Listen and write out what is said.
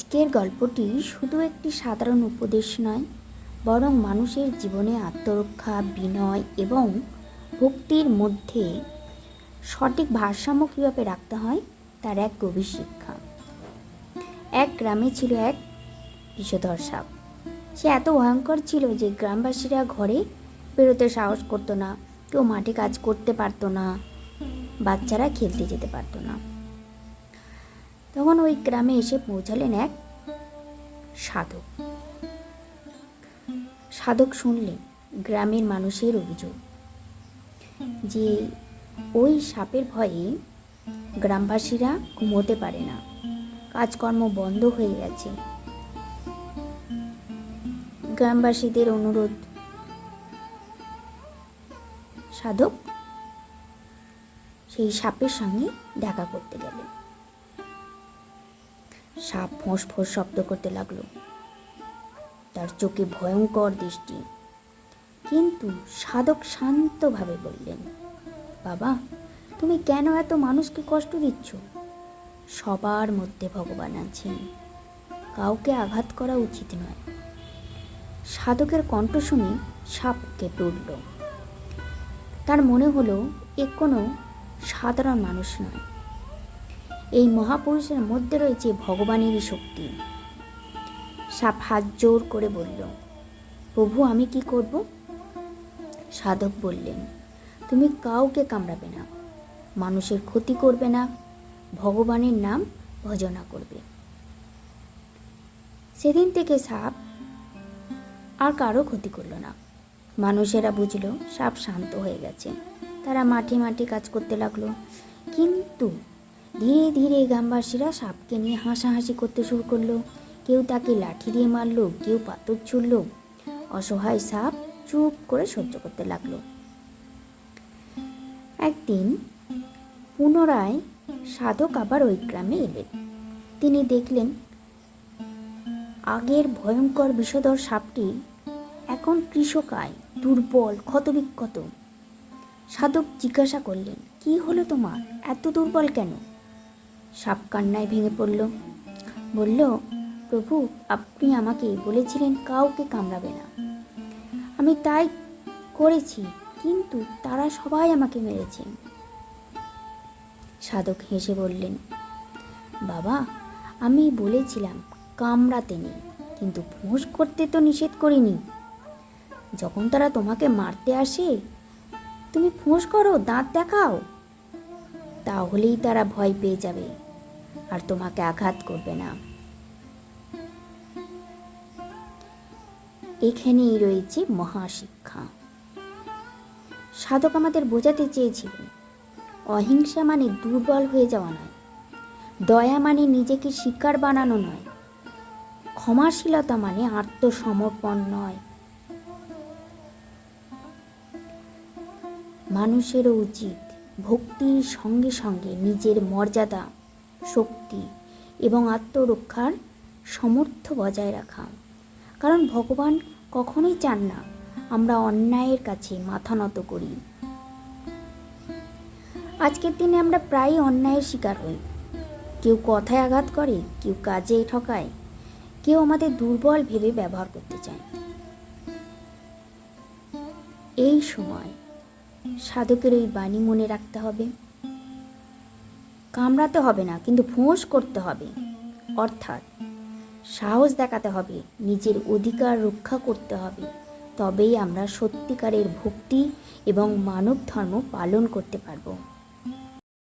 আজকের গল্পটি শুধু একটি সাধারণ উপদেশ নয়, বরং মানুষের জীবনে আত্মরক্ষা, বিনয় এবং ভক্তির মধ্যে সঠিক ভারসাম্য কীভাবে রাখতে হয়, তার এক গভীর শিক্ষা। এক গ্রামে ছিল এক বিষধর সাপ। সে এত ভয়ঙ্কর ছিল যে গ্রামবাসীরা ঘরে বেরোতে সাহস করতো না, কেউ মাঠে কাজ করতে পারতো না, বাচ্চারা খেলতে যেতে পারতো না। তখন ওই গ্রামে এসে পৌঁছালেন এক সাধক। সাধক শুনলেন গ্রামের মানুষের অভিযোগ যে ওই সাপের ভয়ে গ্রামবাসীরা ঘুমোতে পারে না। কাজকর্ম বন্ধ হয়ে গেছে। গ্রামবাসীদের অনুরোধ, সাধক সেই সাপের সঙ্গে দেখা করতে গেলেন। সাপ ফোঁস ফোঁস শব্দ করতে লাগল। তার চোখে ভয়ঙ্কর দৃষ্টি। কিন্তু সাধক শান্তভাবে বললেন, বাবা, তুমি কেন এত মানুষকে কষ্ট দিচ্ছ? সবার মধ্যে ভগবান আছেন। কাউকে আঘাত করা উচিত নয়। সাধকের কণ্ঠ শুনে সাপ কেঁপে উঠল। তার মনে হলো, এ কোনো সাধারণ মানুষ নয়। এই মহাপুরুষের মধ্যে রয়েছে ভগবানেরই শক্তি। সাপ হাত জোর করে বলল, প্রভু, আমি কি করব? সাধক বললেন, তুমি কাউকে কামড়াবে না, মানুষের ক্ষতি করবে না, ভগবানের নাম ভজনা করবে। সেদিন থেকে সাপ আর কারও ক্ষতি করল না। মানুষেরা বুঝলো, সাপ শান্ত হয়ে গেছে। তারা মাঠে মাঠে কাজ করতে লাগল। কিন্তু ধীরে ধীরে গ্রামবাসীরা সাপকে নিয়ে হাসাহাসি করতে শুরু করল। কেউ তাকে লাঠি দিয়ে মারলো, কেউ পাথর ছুড়লো। অসহায় সাপ চুপ করে সহ্য করতে লাগল। একদিন পুনরায় সাধক আবার ওই গ্রামে এলেন। তিনি দেখলেন, আগের ভয়ঙ্কর বিষধর সাপটি এখন কৃষকায়, দুর্বল, ক্ষতবিক্ষত। সাধক জিজ্ঞাসা করলেন, কি হলো তোমার? এত দুর্বল কেন? সাপ কান্নায় ভেঙে পড়ল। বলল, প্রভু, আপনি আমাকে বলেছিলেন কাউকে কামড়াবে না। আমি তাই করেছি, কিন্তু তারা সবাই আমাকে মেরেছে। সাধক হেসে বললেন, বাবা, আমি বলেছিলাম কামড়াতে নেই, কিন্তু ফোঁস করতে তো নিষেধ করিনি। যখন তারা তোমাকে মারতে আসে, তুমি ফোঁস করো, দাঁত দেখাও। তাহলেই তারা ভয় পেয়ে যাবে, আর তোমাকে আঘাত করবে না। এখানেই রয়েছে মহাশিক্ষা। সাধক আমাদের বোঝাতে চেয়েছিলেন অহিংসা মানে দুর্বল হয়ে যাওয়া নয়, দয়া মানে নিজেকে শিকার বানানো নয়, ক্ষমাশীলতা মানে আত্মসমর্পণ নয়। মানুষেরও উচিত ভক্তির সঙ্গে সঙ্গে নিজের মর্যাদা, শক্তি এবং আত্মরক্ষার সমর্থ বজায় রাখা। কারণ ভগবান কখনোই চান না আমরা অন্যায়ের কাছে মাথা নত করি। আজকের দিনে আমরা প্রায়ই অন্যায়ের শিকার হই। কেউ কথায় আঘাত করে, কেউ কাজে ঠকায়, কেউ আমাদের দুর্বল ভেবে ব্যবহার করতে চায়। এই সময় সাধকের ওই বাণী মনে রাখতে হবে। কামড়াতে হবে না, কিন্তু ফোঁস করতে হবে। অর্থাৎ সাহস দেখাতে হবে, নিজের অধিকার রক্ষা করতে হবে। তবেই আমরা সত্যিকারের ভক্তি এবং মানব ধর্ম পালন করতে পারব।